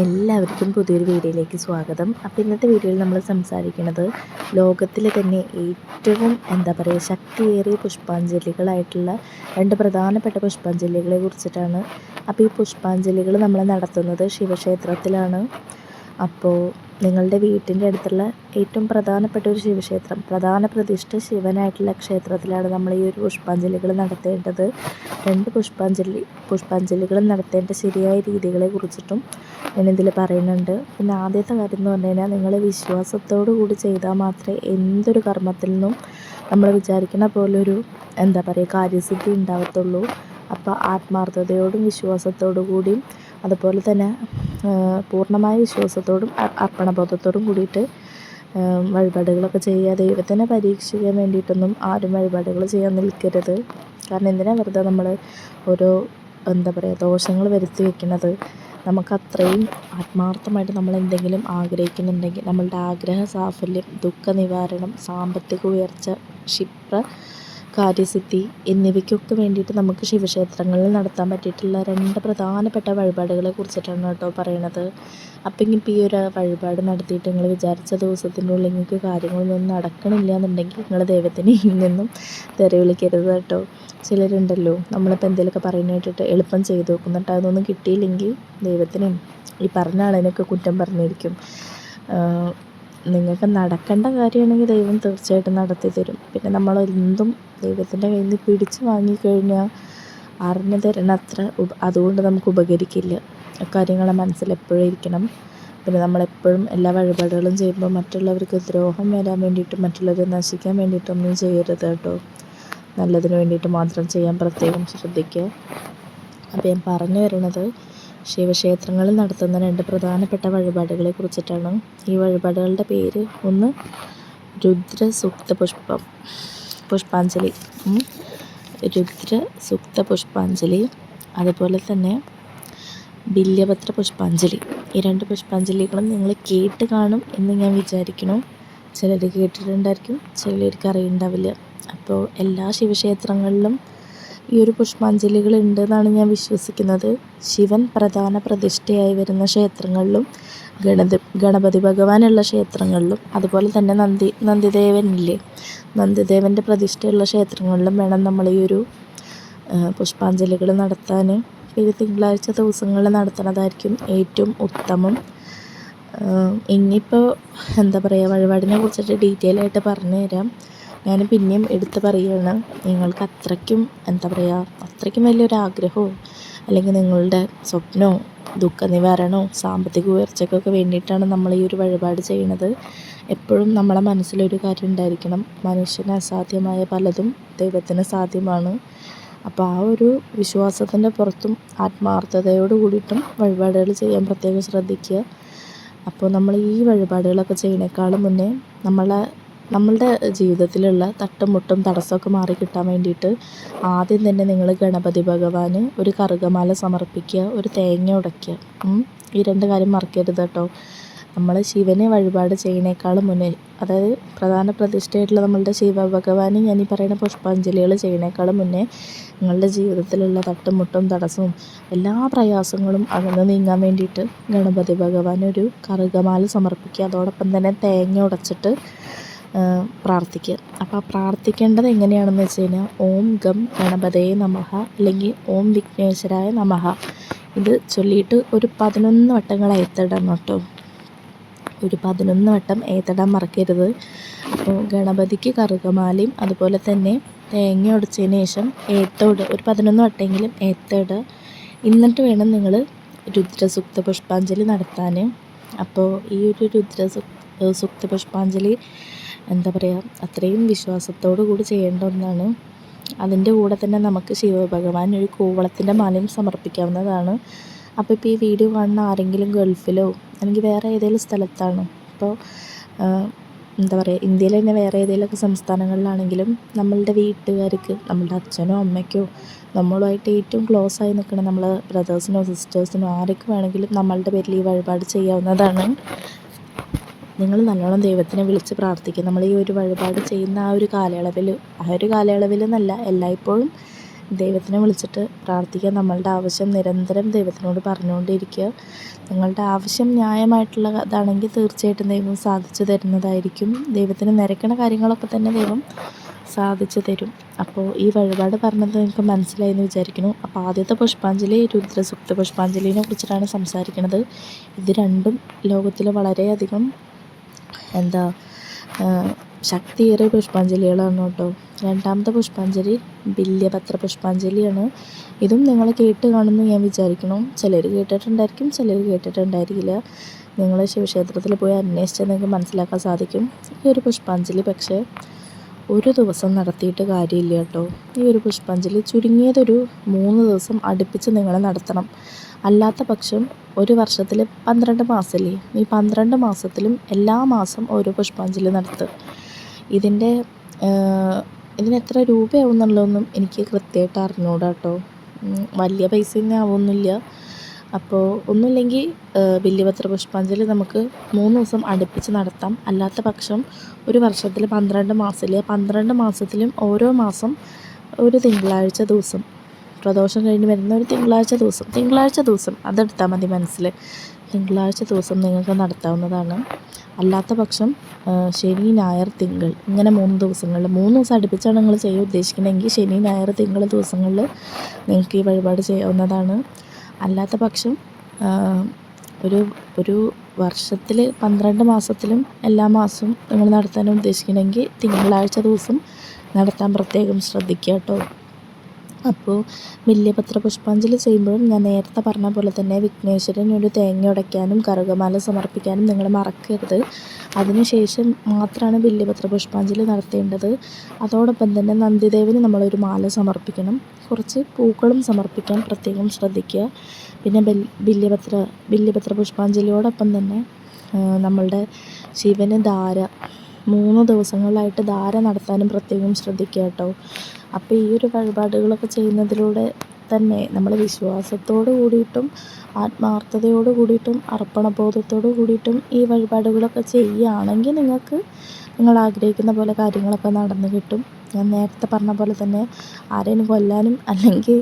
എല്ലാവർക്കും പുതിയൊരു വീഡിയോയിലേക്ക് സ്വാഗതം. അപ്പോൾ ഇന്നത്തെ വീഡിയോയിൽ നമ്മൾ സംസാരിക്കുന്നത് ലോകത്തിലെ തന്നെ ഏറ്റവും എന്താ പറയുക ശക്തിയേറിയ പുഷ്പാഞ്ജലികളായിട്ടുള്ള രണ്ട് പ്രധാനപ്പെട്ട പുഷ്പാഞ്ജലികളെ കുറിച്ചിട്ടാണ്. അപ്പോൾ ഈ പുഷ്പാഞ്ജലികൾ നമ്മൾ നടത്തുന്നത് ശിവക്ഷേത്രത്തിലാണ്. അപ്പോൾ നിങ്ങളുടെ വീട്ടിന്റെ അടുത്തുള്ള ഏറ്റവും പ്രധാനപ്പെട്ട ഒരു ശിവക്ഷേത്രം പ്രധാന പ്രതിഷ്ഠ ശിവനായിട്ടുള്ള ക്ഷേത്രത്തിലാണ് നമ്മൾ ഈ ഒരു പുഷ്പാഞ്ജലികൾ നടത്തേണ്ടത്. രണ്ട് പുഷ്പാഞ്ജലി പുഷ്പാഞ്ജലികൾ നടത്തേണ്ട ശരിയായ രീതികളെ കുറിച്ചിട്ടും ഞാൻ ഇതിൽ പറയുന്നുണ്ട്. പിന്നെ ആദ്യത്തെ കാര്യം എന്ന് പറഞ്ഞു കഴിഞ്ഞാൽ നിങ്ങൾ വിശ്വാസത്തോടു കൂടി ചെയ്താൽ മാത്രമേ എന്തൊരു കർമ്മത്തിൽ നിന്നും നമ്മൾ വിചാരിക്കുന്ന പോലെ ഒരു എന്താ പറയുക കാര്യസിദ്ധി ഉണ്ടാകത്തുള്ളൂ അപ്പോൾ ആത്മാർത്ഥതയോടും വിശ്വാസത്തോടു കൂടിയും അതുപോലെ തന്നെ പൂർണമായ വിശ്വാസത്തോടും അർപ്പണബോധത്തോടും കൂടിയിട്ട് വഴിപാടുകളൊക്കെ ചെയ്യുക. ദൈവത്തിനെ പരീക്ഷിക്കാൻ വേണ്ടിയിട്ടൊന്നും ആരും വഴിപാടുകൾ ചെയ്യാൻ നിൽക്കരുത്. കാരണം എന്തിനാണ് വെറുതെ നമ്മൾ ഓരോ എന്താ പറയുക ദോഷങ്ങൾ വരുത്തി വെക്കുന്നത്? നമുക്ക് അത്രയും ആത്മാർത്ഥമായിട്ട് നമ്മൾ എന്തെങ്കിലും ആഗ്രഹിക്കുന്നുണ്ടെങ്കിൽ നമ്മളുടെ ആഗ്രഹ സാഫല്യം ദുഃഖ നിവാരണം സാമ്പത്തിക ഉയർച്ച ക്ഷിപ്ര കാര്യസിദ്ധി എന്നിവയ്ക്കൊക്കെ വേണ്ടിയിട്ട് നമുക്ക് ശിവക്ഷേത്രങ്ങളിൽ നടത്താൻ പറ്റിയിട്ടുള്ള രണ്ട് പ്രധാനപ്പെട്ട വഴിപാടുകളെ കുറിച്ചിട്ടാണ് കേട്ടോ പറയണത്. അപ്പം ഇനിയിപ്പോൾ ഈ ഒരു വഴിപാട് നടത്തിയിട്ട് നിങ്ങൾ വിചാരിച്ച ദിവസത്തിനുള്ളിൽ നിങ്ങൾക്ക് കാര്യങ്ങളൊന്നും നടക്കണില്ല എന്നുണ്ടെങ്കിൽ നിങ്ങൾ ദൈവത്തിന് നിന്നും തെറി വിളിക്കരുത് കേട്ടോ. ചിലരുണ്ടല്ലോ നമ്മളിപ്പോൾ എന്തെങ്കിലുമൊക്കെ പറയുന്ന കേട്ടിട്ട് എളുപ്പം ചെയ്തു നോക്കുന്നിട്ട് അതൊന്നും കിട്ടിയില്ലെങ്കിൽ ദൈവത്തിനും ഈ പറഞ്ഞ ആളിനൊക്കെ കുറ്റം പറഞ്ഞിരിക്കും. നിങ്ങൾക്ക് നടക്കേണ്ട കാര്യമാണെങ്കിൽ ദൈവം തീർച്ചയായിട്ടും നടത്തി തരും. പിന്നെ നമ്മൾ എന്തും ദൈവത്തിന്റെ കയ്യിൽ നിന്ന് പിടിച്ച് വാങ്ങിക്കഴിഞ്ഞാൽ അറിഞ്ഞു തരണ അത്ര അതുകൊണ്ട് നമുക്ക് ഉപകരിക്കില്ല. കാര്യങ്ങളെ മനസ്സിൽ എപ്പോഴും ഇരിക്കണം. പിന്നെ നമ്മളെപ്പോഴും എല്ലാ വഴിപാടുകളും ചെയ്യുമ്പോൾ മറ്റുള്ളവർക്ക് ദ്രോഹം വരാൻ വേണ്ടിയിട്ട് മറ്റുള്ളവരെ നശിക്കാൻ വേണ്ടിയിട്ടൊന്നും ചെയ്യരുത് കേട്ടോ. നല്ലതിന് വേണ്ടിയിട്ട് മാത്രം ചെയ്യാൻ പ്രത്യേകം ശ്രദ്ധിക്കുക. അപ്പോൾ ഞാൻ പറഞ്ഞു വരുന്നത് ശിവക്ഷേത്രങ്ങളിൽ നടത്തുന്ന രണ്ട് പ്രധാനപ്പെട്ട വഴിപാടുകളെ കുറിച്ചിട്ടാണ് ഈ വഴിപാടുകളുടെ പേര്. ഒന്ന് രുദ്രസുക്ത പുഷ്പം പുഷ്പാഞ്ജലി. രുദ്രസുക്ത പുഷ്പാഞ്ജലി അതുപോലെ തന്നെ ബില്യപത്ര പുഷ്പാഞ്ജലി. ഈ രണ്ട് പുഷ്പാഞ്ജലികളും നിങ്ങൾ കേട്ട് കാണും എന്ന് ഞാൻ വിചാരിക്കുന്നു. ചിലർ കേട്ടിട്ടുണ്ടായിരിക്കും ചിലർക്ക് അറിയുണ്ടാവില്ല. അപ്പോൾ എല്ലാ ശിവക്ഷേത്രങ്ങളിലും ഈ ഒരു പുഷ്പാഞ്ജലികൾ ഉണ്ടെന്നാണ് ഞാൻ വിശ്വസിക്കുന്നത്. ശിവൻ പ്രധാന പ്രതിഷ്ഠയായി വരുന്ന ക്ഷേത്രങ്ങളിലും ഗണതി ഗണപതി ഭഗവാനുള്ള ക്ഷേത്രങ്ങളിലും അതുപോലെ തന്നെ നന്ദി നന്ദിദേവനില്ലേ? നന്ദിദേവന്റെ പ്രതിഷ്ഠയുള്ള ക്ഷേത്രങ്ങളിലും വേണം നമ്മൾ ഈ ഒരു പുഷ്പാഞ്ജലികൾ നടത്താൻ. ഇത് തിങ്കളാഴ്ച ദിവസങ്ങളിൽ നടത്തുന്നതായിരിക്കും ഏറ്റവും ഉത്തമം. ഇനിയിപ്പോൾ എന്താ പറയുക വഴിപാടിനെ കുറിച്ചിട്ട് ഡീറ്റെയിൽ ആയിട്ട് പറഞ്ഞു തരാം ഞാൻ പിന്നെയും എടുത്ത് പറയുകയാണ് നിങ്ങൾക്ക് അത്രയ്ക്കും എന്താ പറയുക അത്രയ്ക്കും വലിയൊരു ആഗ്രഹമോ അല്ലെങ്കിൽ നിങ്ങളുടെ സ്വപ്നമോ ദുഃഖ നിവാരണമോ സാമ്പത്തിക ഉയർച്ചയ്ക്കൊക്കെ വേണ്ടിയിട്ടാണ് നമ്മൾ ഈ ഒരു വഴിപാട് ചെയ്യുന്നത്. എപ്പോഴും നമ്മളെ മനസ്സിലൊരു കാര്യം ഉണ്ടായിരിക്കണം. മനുഷ്യന് അസാധ്യമായ പലതും ദൈവത്തിന് സാധ്യമാണ്. അപ്പോൾ ആ ഒരു വിശ്വാസത്തിന്റെ പുറത്തും ആത്മാർത്ഥതയോട് കൂടിയിട്ടും വഴിപാടുകൾ ചെയ്യാൻ പ്രത്യേകം ശ്രദ്ധിക്കുക. അപ്പോൾ നമ്മൾ ഈ വഴിപാടുകളൊക്കെ ചെയ്യുന്നേക്കാളും മുന്നേ നമ്മളെ നമ്മളുടെ ജീവിതത്തിലുള്ള തട്ടും മുട്ടും തടസ്സമൊക്കെ മാറി കിട്ടാൻ വേണ്ടിയിട്ട് ആദ്യം തന്നെ നിങ്ങൾ ഗണപതി ഭഗവാന് ഒരു കറുകമാല സമർപ്പിക്കുക ഒരു തേങ്ങ ഉടയ്ക്കുക. ഈ രണ്ട് കാര്യം മറക്കരുത് കേട്ടോ. നമ്മൾ ശിവനെ വഴിപാട് ചെയ്യണേക്കാളും മുന്നേ അതായത് പ്രധാന പ്രതിഷ്ഠയായിട്ടുള്ള നമ്മളുടെ ശിവഭഗവാന് ഞാൻ ഈ പറയുന്ന പുഷ്പാഞ്ജലികൾ ചെയ്യണേക്കാളും മുന്നേ നിങ്ങളുടെ ജീവിതത്തിലുള്ള തട്ടും മുട്ടും തടസ്സവും എല്ലാ പ്രയാസങ്ങളും അകന്ന് നീങ്ങാൻ വേണ്ടിയിട്ട് ഗണപതി ഭഗവാനൊരു കറുകമാല സമർപ്പിക്കുക. അതോടൊപ്പം തന്നെ തേങ്ങ ഉടച്ചിട്ട് പ്രാർത്ഥിക്കുക അപ്പോൾ പ്രാർത്ഥിക്കേണ്ടത് എങ്ങനെയാണെന്ന് വെച്ച് കഴിഞ്ഞാൽ ഓം ഗം ഗണപതയെ നമഹ അല്ലെങ്കിൽ ഓം വിഘ്നേശ്വരായ നമഹ. ഇത് ചൊല്ലിയിട്ട് ഒരു പതിനൊന്ന് വട്ടങ്ങൾ ഏത്തടം കേട്ടോ. ഒരു പതിനൊന്ന് വട്ടം ഏത്തടം മറക്കരുത്. അപ്പോൾ ഗണപതിക്ക് കറുകമാലയും അതുപോലെ തന്നെ തേങ്ങ ഉടച്ചതിന് ശേഷം ഏത്തോട് ഒരു പതിനൊന്ന് വട്ടമെങ്കിലും ഏത്തോട്. എന്നിട്ട് വേണം നിങ്ങൾ രുദ്രസുക്ത പുഷ്പാഞ്ജലി നടത്താൻ അപ്പോൾ ഈ ഒരു രുദ്രസു സുക്ത പുഷ്പാഞ്ജലി എന്താ പറയുക അത്രയും വിശ്വാസത്തോടു കൂടി ചെയ്യേണ്ട ഒന്നാണ്. അതിന്റെ കൂടെ തന്നെ നമുക്ക് ശിവഭഗവാൻ ഒരു കൂവളത്തിന്റെ മാലയും സമർപ്പിക്കാവുന്നതാണ്. അപ്പോൾ ഇപ്പോൾ ഈ വീഡിയോ കാണുന്ന ആരെങ്കിലും ഗൾഫിലോ അല്ലെങ്കിൽ വേറെ ഏതെങ്കിലും സ്ഥലത്താണ് ഇപ്പോൾ എന്താ പറയുക ഇന്ത്യയിൽ തന്നെ വേറെ ഏതെങ്കിലുമൊക്കെ സംസ്ഥാനങ്ങളിലാണെങ്കിലും നമ്മളുടെ വീട്ടുകാർക്ക് നമ്മളുടെ അച്ഛനോ അമ്മയ്ക്കോ നമ്മളുമായിട്ട് ഏറ്റവും ക്ലോസ് ആയി നിൽക്കുന്ന നമ്മളെ ബ്രദേഴ്സിനോ സിസ്റ്റേഴ്സിനോ ആർക്ക് വേണമെങ്കിലും നമ്മളുടെ പേരിൽ ഈ വഴിപാട് ചെയ്യാവുന്നതാണ്. നിങ്ങൾ നല്ലോണം ദൈവത്തിനെ വിളിച്ച് പ്രാർത്ഥിക്കും. നമ്മൾ ഈ ഒരു വഴിപാട് ചെയ്യുന്ന ആ ഒരു കാലയളവിൽ ആ ഒരു കാലയളവിൽ എന്നല്ല എല്ലായ്പ്പോഴും ദൈവത്തിനെ വിളിച്ചിട്ട് പ്രാർത്ഥിക്കുക. നമ്മളുടെ ആവശ്യം നിരന്തരം ദൈവത്തിനോട് പറഞ്ഞുകൊണ്ടിരിക്കുക. നിങ്ങളുടെ ആവശ്യം ന്യായമായിട്ടുള്ള ഇതാണെങ്കിൽ തീർച്ചയായിട്ടും ദൈവം സാധിച്ചു തരുന്നതായിരിക്കും. ദൈവത്തിന് നിരക്കണ കാര്യങ്ങളൊക്കെ തന്നെ ദൈവം സാധിച്ചു തരും. അപ്പോൾ ഈ വഴിപാട് പറഞ്ഞത് നിങ്ങൾക്ക് മനസ്സിലായി എന്ന് വിചാരിക്കുന്നു. അപ്പോൾ ആദ്യത്തെ പുഷ്പാഞ്ജലി രുദ്രസുപ്ത പുഷ്പാഞ്ജലിനെ കുറിച്ചിട്ടാണ് സംസാരിക്കുന്നത് ഇത് രണ്ടും ലോകത്തിൽ വളരെയധികം എന്താ ശക്തിയേറിയ പുഷ്പാഞ്ജലികളാണ് കേട്ടോ. രണ്ടാമത്തെ പുഷ്പാഞ്ജലി ബില്യപത്ര പുഷ്പാഞ്ജലിയാണ്. ഇതും നിങ്ങൾ കേട്ട് കാണുമെന്ന് ഞാൻ വിചാരിക്കണം ചിലർ കേട്ടിട്ടുണ്ടായിരിക്കും ചിലർ കേട്ടിട്ടുണ്ടായിരിക്കില്ല. നിങ്ങൾ ശിവക്ഷേത്രത്തിൽ പോയി അന്വേഷിച്ചാൽ നിങ്ങൾക്ക് മനസ്സിലാക്കാൻ സാധിക്കും. ഈ ഒരു പുഷ്പാഞ്ജലി പക്ഷേ ഒരു ദിവസം നടത്തിയിട്ട് കാര്യമില്ല കേട്ടോ. ഈ ഒരു പുഷ്പാഞ്ജലി ചുരുങ്ങിയതൊരു മൂന്ന് ദിവസം അടുപ്പിച്ച് നിങ്ങൾ നടത്തണം. അല്ലാത്ത പക്ഷം ഒരു വർഷത്തിൽ പന്ത്രണ്ട് മാസമല്ലേ ഈ പന്ത്രണ്ട് മാസത്തിലും എല്ലാ മാസം ഓരോ പുഷ്പാഞ്ജലി നടത്തുക ഇതിന്റെ ഇതിന് എത്ര രൂപയാവും എന്നുള്ളതൊന്നും എനിക്ക് കൃത്യമായിട്ട് അറിഞ്ഞൂടാ കേട്ടോ വലിയ പൈസയൊന്നും ആവുന്നില്ല. അപ്പോൾ ഒന്നുമില്ലെങ്കിൽ ബില്യപത്ര പുഷ്പാഞ്ജലി നമുക്ക് മൂന്ന് ദിവസം അടുപ്പിച്ച് നടത്താം. അല്ലാത്ത പക്ഷം ഒരു വർഷത്തിൽ പന്ത്രണ്ട് മാസത്തിൽ പന്ത്രണ്ട് മാസത്തിലും ഓരോ മാസം ഒരു തിങ്കളാഴ്ച ദിവസം. പ്രദോഷം കഴിഞ്ഞ് വരുന്ന ഒരു തിങ്കളാഴ്ച ദിവസം. തിങ്കളാഴ്ച ദിവസം അതെടുത്താൽ മതി മനസ്സിൽ തിങ്കളാഴ്ച ദിവസം നിങ്ങൾക്ക് നടത്താവുന്നതാണ്. അല്ലാത്ത പക്ഷം ശനി ഞായർ തിങ്കൾ ഇങ്ങനെ മൂന്ന് ദിവസങ്ങളിൽ മൂന്ന് ദിവസം അടുപ്പിച്ചാണ് നിങ്ങൾ ചെയ്യാൻ ഉദ്ദേശിക്കുന്നതെങ്കിൽ ശനി ഞായർ തിങ്കൾ ദിവസങ്ങളിൽ നിങ്ങൾക്ക് ഈ വഴിപാട് ചെയ്യാവുന്നതാണ്. അല്ലാത്ത പക്ഷം ഒരു ഒരു വർഷത്തിൽ പന്ത്രണ്ട് മാസത്തിലും എല്ലാ മാസവും നിങ്ങൾ നടത്താൻ ഉദ്ദേശിക്കണമെങ്കിൽ തിങ്കളാഴ്ച ദിവസം നടത്താൻ പ്രത്യേകം ശ്രദ്ധിക്കുക കേട്ടോ. അപ്പോൾ വലിയ പുഷ്പാഞ്ജലി ചെയ്യുമ്പോഴും ഞാൻ നേരത്തെ പറഞ്ഞ പോലെ തന്നെ വിഘ്നേശ്വരന് ഒരു തേങ്ങ ഉടയ്ക്കാനും കറുകമാല സമർപ്പിക്കാനും നിങ്ങൾ മറക്കരുത്. അതിനുശേഷം മാത്രമാണ് വലിയ പുഷ്പാഞ്ജലി നടത്തേണ്ടത്. അതോടൊപ്പം തന്നെ നന്ദിദേവന് നമ്മളൊരു മാല സമർപ്പിക്കണം. കുറച്ച് പൂക്കളും സമർപ്പിക്കാൻ പ്രത്യേകം ശ്രദ്ധിക്കുക. പിന്നെ ബില്യപത്ര ബില്വപത്ര പുഷ്പാഞ്ജലിയോടൊപ്പം തന്നെ നമ്മളുടെ ശിവന് ധാര മൂന്ന് ദിവസങ്ങളിലായിട്ട് ധാര നടത്താനും പ്രത്യേകം ശ്രദ്ധിക്കുക കേട്ടോ. അപ്പോൾ ഈ ഒരു വഴിപാടുകളൊക്കെ ചെയ്യുന്നതിലൂടെ തന്നെ നമ്മൾ വിശ്വാസത്തോട് കൂടിയിട്ടും ആത്മാർത്ഥതയോട് കൂടിയിട്ടും അർപ്പണബോധത്തോട് കൂടിയിട്ടും ഈ വഴിപാടുകളൊക്കെ ചെയ്യുകയാണെങ്കിൽ നിങ്ങൾക്ക് നിങ്ങൾ ആഗ്രഹിക്കുന്ന പോലെ കാര്യങ്ങളൊക്കെ നടന്നു കിട്ടും. ഞാൻ നേരത്തെ പറഞ്ഞ പോലെ തന്നെ ആരെയും കൊല്ലാനും അല്ലെങ്കിൽ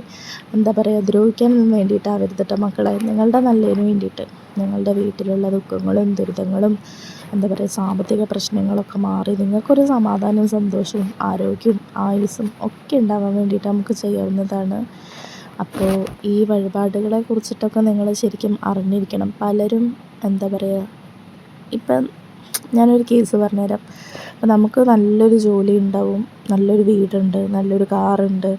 എന്താ പറയുക ദ്രോഹിക്കാനൊന്നും വേണ്ടിയിട്ടാവരുത് മക്കളെ. നിങ്ങളുടെ നല്ലതിന് വേണ്ടിയിട്ട്. നിങ്ങളുടെ വീട്ടിലുള്ള ദുഃഖങ്ങളും ദുരിതങ്ങളും എന്താ പറയുക സാമ്പത്തിക പ്രശ്നങ്ങളൊക്കെ മാറി നിങ്ങൾക്കൊരു സമാധാനവും സന്തോഷവും ആരോഗ്യവും ആയുസ്സും ഒക്കെ ഉണ്ടാവാൻ വേണ്ടിയിട്ട് നമുക്ക് ചെയ്യാവുന്നതാണ്. അപ്പോൾ ഈ വഴിപാടുകളെ കുറിച്ചിട്ടൊക്കെ നിങ്ങൾ ശരിക്കും അറിഞ്ഞിരിക്കണം. പലരും എന്താ പറയുക ഇപ്പം ഞാനൊരു കേസ് പറഞ്ഞുതരാം. നമുക്ക് നല്ലൊരു ജോലി ഉണ്ടാവും നല്ലൊരു വീടുണ്ട് നല്ലൊരു കാറുണ്ട്.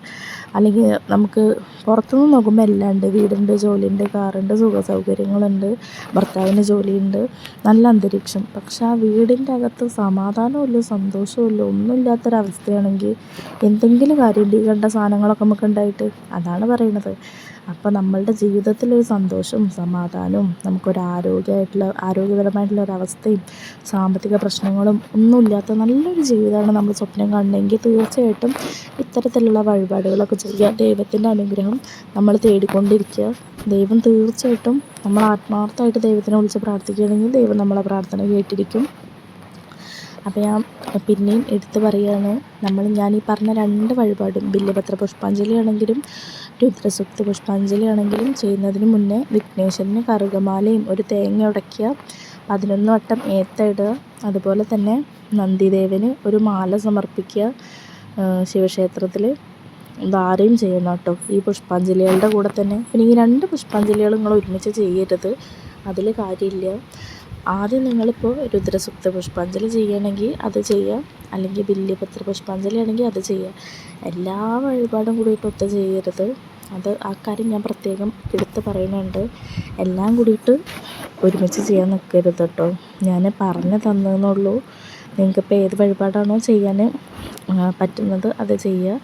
അല്ലെങ്കിൽ നമുക്ക് പുറത്തുനിന്ന് നോക്കുമ്പോൾ എല്ലാം ഉണ്ട് വീടുണ്ട് ജോലിയുണ്ട് കാറുണ്ട് സുഖ സൗകര്യങ്ങളുണ്ട് ഭർത്താവിന് ജോലിയുണ്ട് നല്ല അന്തരീക്ഷം. പക്ഷെ ആ വീടിന്റെ അകത്ത് സമാധാനമില്ല സന്തോഷമില്ല ഒന്നുമില്ലാത്തൊരവസ്ഥയാണെങ്കിൽ എന്തെങ്കിലും കാര്യം ഈ കണ്ട സാധനങ്ങളൊക്കെ നമുക്ക് ഉണ്ടായിട്ട്. അതാണ് പറയണത്. അപ്പോൾ നമ്മളുടെ ജീവിതത്തിലൊരു സന്തോഷവും സമാധാനവും നമുക്കൊരു ആരോഗ്യമായിട്ടുള്ള ആരോഗ്യപരമായിട്ടുള്ള ഒരവസ്ഥയും സാമ്പത്തിക പ്രശ്നങ്ങളും ഒന്നുമില്ലാത്ത നല്ലൊരു ജീവിതമാണ് നമ്മൾ സ്വപ്നം കാണണമെങ്കിൽ തീർച്ചയായിട്ടും ഇത്തരത്തിലുള്ള വഴിപാടുകളൊക്കെ ചെയ്യുക. ദൈവത്തിന്റെ അനുഗ്രഹം നമ്മൾ തേടിക്കൊണ്ടിരിക്കുക. ദൈവം തീർച്ചയായിട്ടും നമ്മൾ ആത്മാർത്ഥമായിട്ട് ദൈവത്തിനെ വിളിച്ച് പ്രാർത്ഥിക്കുകയാണെങ്കിൽ ദൈവം നമ്മളെ പ്രാർത്ഥന കേട്ടിരിക്കും. അപ്പോൾ ഞാൻ പിന്നെയും എടുത്തു പറയുകയാണ്. നമ്മൾ ഞാൻ ഈ പറഞ്ഞ രണ്ട് വഴിപാടും ബില്യപത്ര പുഷ്പാഞ്ജലി ആണെങ്കിലും രുദ്രസുക്ത പുഷ്പാഞ്ജലി ആണെങ്കിലും ചെയ്യുന്നതിന് മുന്നേ വിഘ്നേശ്വരന് കറുകമാലയും ഒരു തേങ്ങ ഉടയ്ക്കുക പതിനൊന്ന് വട്ടം ഏത്ത ഇടുക. അതുപോലെ തന്നെ നന്ദിദേവന് ഒരു മാല സമർപ്പിക്കുക ശിവക്ഷേത്രത്തിൽ ധാരയും ചെയ്യണം കേട്ടോ ഈ പുഷ്പാഞ്ജലികളുടെ കൂടെ തന്നെ. പിന്നെ ഈ രണ്ട് പുഷ്പാഞ്ജലികൾ നിങ്ങൾ ഒരുമിച്ച് ചെയ്യരുത്. അതിൽ കാര്യമില്ല. ആദ്യം നിങ്ങളിപ്പോൾ രുദ്രസുക്ത പുഷ്പാഞ്ജലി ചെയ്യണമെങ്കിൽ അത് ചെയ്യാം അല്ലെങ്കിൽ ബില്യപത്ര പുഷ്പാഞ്ജലി ആണെങ്കിൽ അത് ചെയ്യാം എല്ലാ വഴിപാടും കൂടിയിട്ട് ഒത്ത് ചെയ്യരുത്. അത് ആ കാര്യം ഞാൻ പ്രത്യേകം എടുത്ത് പറയുന്നുണ്ട്. എല്ലാം കൂടിയിട്ട് ഒരുമിച്ച് ചെയ്യാൻ നിൽക്കരുത് കേട്ടോ. ഞാൻ പറഞ്ഞു തന്നതെന്നുള്ളൂ നിങ്ങൾക്കിപ്പോൾ ഏത് വഴിപാടാണോ ചെയ്യാൻ പറ്റുന്നത് അത് ചെയ്യുക.